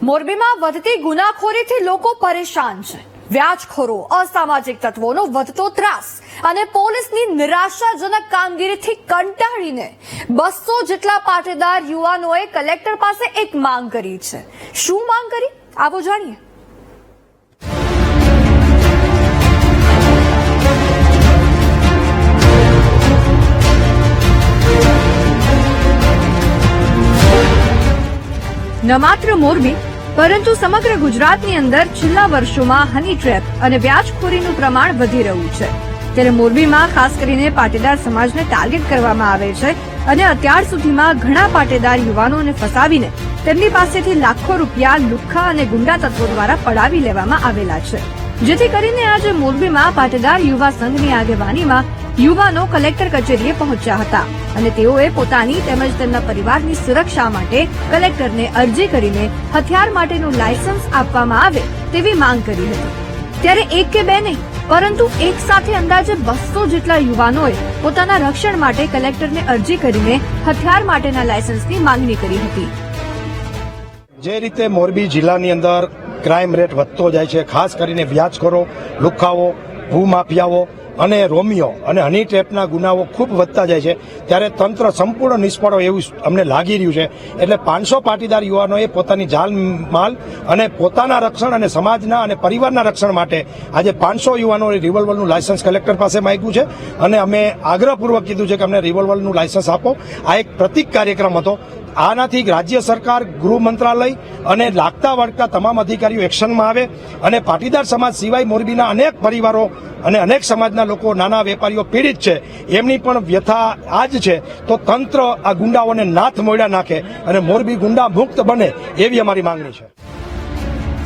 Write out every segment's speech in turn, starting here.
મોરબીમાં વધતી ગુનાખોરીથી લોકો પરેશાન છે. વ્યાજખોરો, અસામાજિક તત્વોનો વધતો ત્રાસ અને પોલીસની નિરાશાજનક કામગીરીથી કંટાળીને બસો જેટલા પાટીદાર યુવાનોએ કલેક્ટર પાસે એક માંગ કરી છે. શું માંગ કરી? આવો જાણીએ. ન માત્ર મોરબી પરંતુ સમગ્ર ગુજરાતની અંદર છેલ્લા વર્ષોમાં હની ટ્રેપ અને વ્યાજખોરીનું પ્રમાણ વધી રહ્યું છે. ત્યારે મોરબીમાં ખાસ કરીને પાટીદાર સમાજને ટાર્ગેટ કરવામાં આવે છે અને અત્યાર સુધીમાં ઘણા પાટીદાર યુવાનોને ફસાવીને તેમની પાસેથી લાખો રૂપિયા લુખ્ખા અને ગુંડા તત્વો દ્વારા પડાવી લેવામાં આવેલા છે. જેથી કરીને આજે મોરબીમાં પાટીદાર યુવા સંઘની આગેવાનીમાં યુવાનો કલેક્ટર કચેરીએ પહોંચ્યા હતા અને તેઓએ પોતાની તેમજ તેમના પરિવારની સુરક્ષા માટે કલેક્ટરને અરજી કરીને હથિયાર માટેનું લાયસન્સ આપવામાં આવે તેવી માંગ કરી હતી. ત્યારે એક કે બે નહીં, પરંતુ એક સાથે અંદાજે બસો જેટલા યુવાનોએ પોતાના રક્ષણ માટે કલેક્ટરને અરજી કરીને હથિયાર માટેના લાયસન્સની માંગણી કરી હતી. જે રીતે મોરબી જિલ્લાની અંદર ક્રાઇમ રેટ વધતો જાય છે, ખાસ કરીને વ્યાજખોરો લુખાઓ ભૂમાફિયાઓ અને રોમિયો અને હની ટ્રેપના ગુનાઓ ખૂબ વધતા જાય છે. ત્યારે તંત્ર સંપૂર્ણ નિષ્ફળ હોય એવું અમને લાગી રહ્યું છે. એટલે પાંચસો પાટીદાર યુવાનોએ પોતાની જાન માલ અને પોતાના રક્ષણ અને સમાજના અને પરિવારના રક્ષણ માટે આજે પાંચસો યુવાનોએ રિવોલ્વરનું લાયસન્સ કલેક્ટર પાસે માંગ્યું છે. અને અમે આગ્રહપૂર્વક કીધું છે કે અમને રિવોલ્વરનું લાયસન્સ આપો. આ એક પ્રતિક કાર્યક્રમ હતો. આનાથી રાજ્ય સરકાર, ગૃહ મંત્રાલય અને લાગતા વળગતા તમામ અધિકારીઓ એક્શનમાં આવે અને પાટીદાર સમાજ સિવાય મોરબીના અનેક પરિવારો અને અનેક સમાજના લોકો, નાના વેપારીઓ પીડિત છે. એમની પણ વ્યથા આ જ છે. તો તંત્ર આ ગુંડાઓને નાથ મોડ્યા નાખે અને મોરબી ગુંડા મુક્ત બને એવી અમારી માંગણી છે.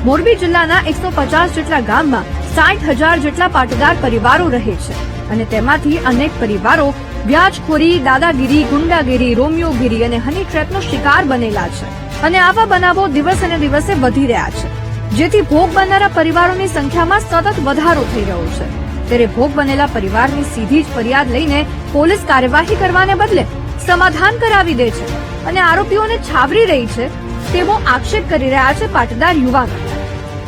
મોરબી જિલ્લાના એકસો પચાસ જેટલા ગામમાં સાઠ હજાર જેટલા પાટીદાર પરિવારો રહે છે. અને તેમાંથી અનેક પરિવારો વ્યાજખોરી, દાદાગીરી, ગુંડાગીરી, રોમિયોગીરી અને હની ટ્રેપનો શિકાર બનેલા છે અને આવા બનાવો દિવસ અને દિવસે વધી રહ્યા છે. જેથી ભોગ બનનારા પરિવારોની સંખ્યામાં સતત વધારો થઈ રહ્યો છે. ત્યારે ભોગ બનેલા પરિવારની સીધી જ ફરિયાદ લઈને પોલીસ કાર્યવાહી કરવાને બદલે સમાધાન કરાવી દે છે અને આરોપીઓને છાવરી રહી છે તેવો આક્ષેપ કરી રહ્યા છે પાટીદાર યુવાનો.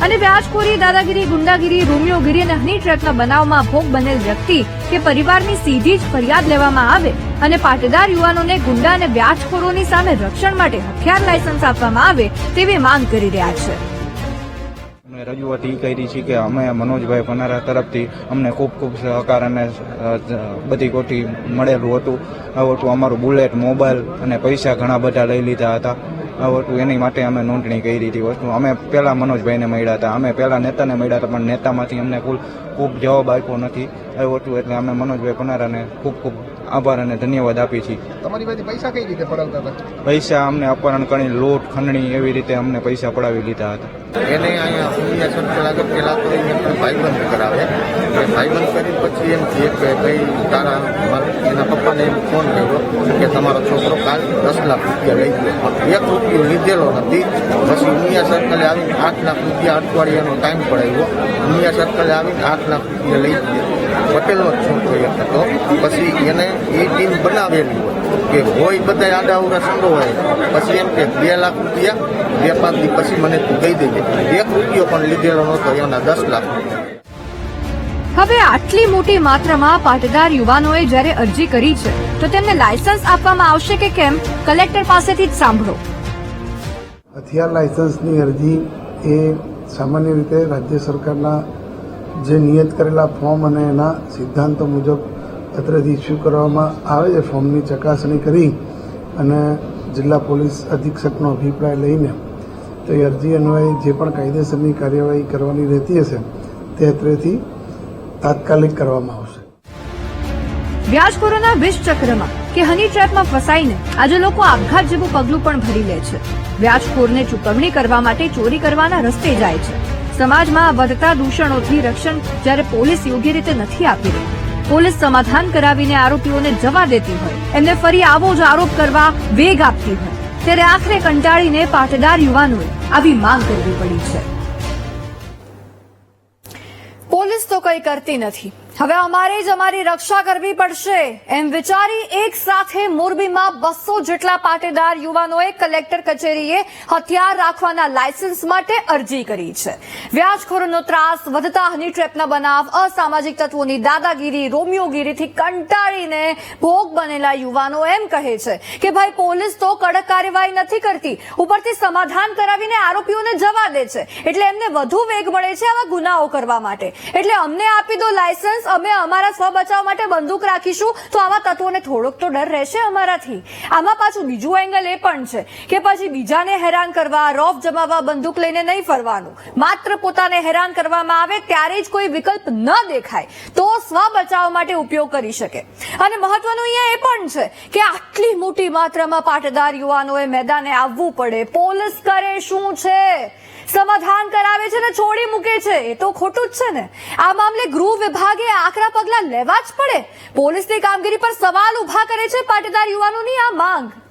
અને વ્યાજખોરી, દાદાગીરી, ગુંડાગીરી, રોમિયોગીરી અને હની ટ્રેપના બનાવમાં ભોગ બનેલ વ્યક્તિ કે પરિવારની સીધી જ ફરિયાદ લેવામાં આવે અને પાટીદાર યુવાનોને ગુંડા અને વ્યાજખોરોની સામે રક્ષણ માટે હથિયાર લાયસન્સ આપવામાં આવે તેવી માંગ કરી રહ્યા છે. અમે રજૂઆત એ કરી છે કે અમે મનોજભાઈ પનારા તરફથી અમને ખૂબ ખૂબ સહકાર અને બધી કોઠી મળેલું હતું. આવું હતું અમારું બુલેટ, મોબાઈલ અને પૈસા ઘણા બધા લઈ લીધા હતા. હતું એની માટે અમે નોંધણી કરી હતી વસ્તુ. અમે પહેલાં મનોજભાઈને મળ્યા હતા. અમે પહેલાં નેતાને મળ્યા હતા, પણ નેતામાંથી અમને કુલ ખૂબ જવાબ આપ્યો નથી. આવ્યું હતું એટલે અમે મનોજભાઈ પનારાને ખૂબ ખૂબ આભાર અને ધન્યવાદ આપીએ છીએ. તમારી પાસે પૈસા કઈ રીતે પડાવતા હતા? પૈસા અમને અપહરણ કરી લોટ ખંડણી એવી રીતે અમને પૈસા પડાવી લીધા હતા. એને અહીંયા સુનિયા સર્કલ આગળ પેલા તો એને પણ ભાઈબંધ કરાવે. એ ભાઈબંધ કરી પછી એમ કહે કે ભાઈ તારા એના પપ્પાને એમ ફોન કર્યો કે તમારો છોકરો કાલ દસ લાખ રૂપિયા લઈ ગયો. એક રૂપિયો લીધેલો નથી. પછી ઉમિયા સર્કલે આવીને આઠ લાખ રૂપિયા અઠવાડિયાનો ટાઈમ પડાવ્યો. ઉમિયા સર્કલે આવીને આઠ લાખ રૂપિયા લઈ ગયો. પટેલનો જ છોકરો એક હતો પછી એને એ ટીમ બનાવેલી હોય. કે હોય બધા આડા અવડા સંડો હોય. પછી એમ કે બે લાખ રૂપિયા બે પાંચ દી પછી મને તું દઈ દેજે. એક રૂપિયો પણ લીધેલો નહોતો એના દસ લાખ. હવે આટલી મોટી માત્રામાં પાટીદાર યુવાનોએ જ્યારે અરજી કરી છે તો તેમને લાયસન્સ આપવામાં આવશે કે કેમ? કલેક્ટર પાસેથી જ સાંભળો. હથિયાર લાયસન્સની અરજી એ સામાન્ય રીતે રાજ્ય સરકારના જે નિયત કરેલા ફોર્મ અને એના સિદ્ધાંતો મુજબ અત્રેથી ઇસ્યુ કરવામાં આવે છે, ફોર્મની ચકાસણી કરી અને જિલ્લા પોલીસ અધિક્ષકનો અભિપ્રાય લઈને તો એ અરજી અન્વયે જે પણ કાયદેસરની કાર્યવાહી કરવાની રહેતી હશે, તે અત્રેથી તાત્કાલિક કરવામાં આવશે. વ્યાજખોરોના વિષચક્રમાં કે હની ટ્રેપમાં ફસાઈને આજે લોકો આપઘાત જેવું પગલું પણ ભરી લે છે. વ્યાજખોરને ચૂકવણી કરવા માટે ચોરી કરવાના રસ્તે જાય છે. સમાજમાં વધતા દૂષણોથી રક્ષણ જ્યારે પોલીસ યોગ્ય રીતે નથી આપી રહી. પોલીસ સમાધાન કરાવીને આરોપીઓને જવા દેતી હોય. એમને ફરી આવો જ આરોપ કરવા વેગ આપતી હોય. ત્યારે આખરે કંટાળીને પાટીદાર યુવાનોએ આવી માંગ કરવી પડી છે. પોલીસ તો કંઈ કરતી નથી. હવે અમારે જ અમારી રક્ષા કરવી પડશે. એમ વિચારી એક સાથે મોરબીમાં બસો જેટલા પાટીદાર યુવાનોએ કલેક્ટર કચેરીએ હથિયાર રાખવાના લાયસન્સ માટે અરજી કરી છે. વ્યાજખોરોનો ત્રાસ, વધતા હની ટ્રેપના બનાવ, અસામાજિક તત્વોની દાદાગીરી, રોમિયોગીરીથી કંટાળીને ભોગ બનેલા યુવાનો એમ કહે છે કે ભાઈ, પોલીસ તો કડક કાર્યવાહી નથી કરતી. ઉપરથી સમાધાન કરાવીને આરોપીઓને જવા દે છે. એટલે એમને વધુ વેગ મળે છે આવા ગુનાઓ કરવા માટે. એટલે અમને આપી દો લાયસન્સ અમે અમારા સ્વ બચાવ માટે બંદૂક રાખીશું. તો આવા તત્વોને થોડોક તો ડર રહેશે અમારાથી. આમાં પાછું બીજું એંગલ એ પણ છે કે પછી બીજાને હેરાન કરવા, રોફ જમાવવા, બંદૂક લઈને નહીં ફરવાનું. માત્ર પોતાને હેરાન કરવામાં આવે ત્યારે જ કોઈ વિકલ્પ ન દેખાય. તો સ્વ બચાવ માટે ઉપયોગ કરી શકે. અને મહત્વનું અહીંયા એ પણ છે કે આટલી મોટી માત્રામાં પાટીદાર યુવાનોએ મેદાને આવવું પડે. પોલીસ કરે શું છે? સમાધાન કરાવે છે ને છોડી મૂકે છે. એ તો ખોટું જ છે ને. આ મામલે ગૃહ વિભાગે આકરા પગલા લેવા જ પડે. પોલીસની કામગીરી પર સવાલ ઊભા કરે છે પાટીદાર યુવાનોની આ માંગ.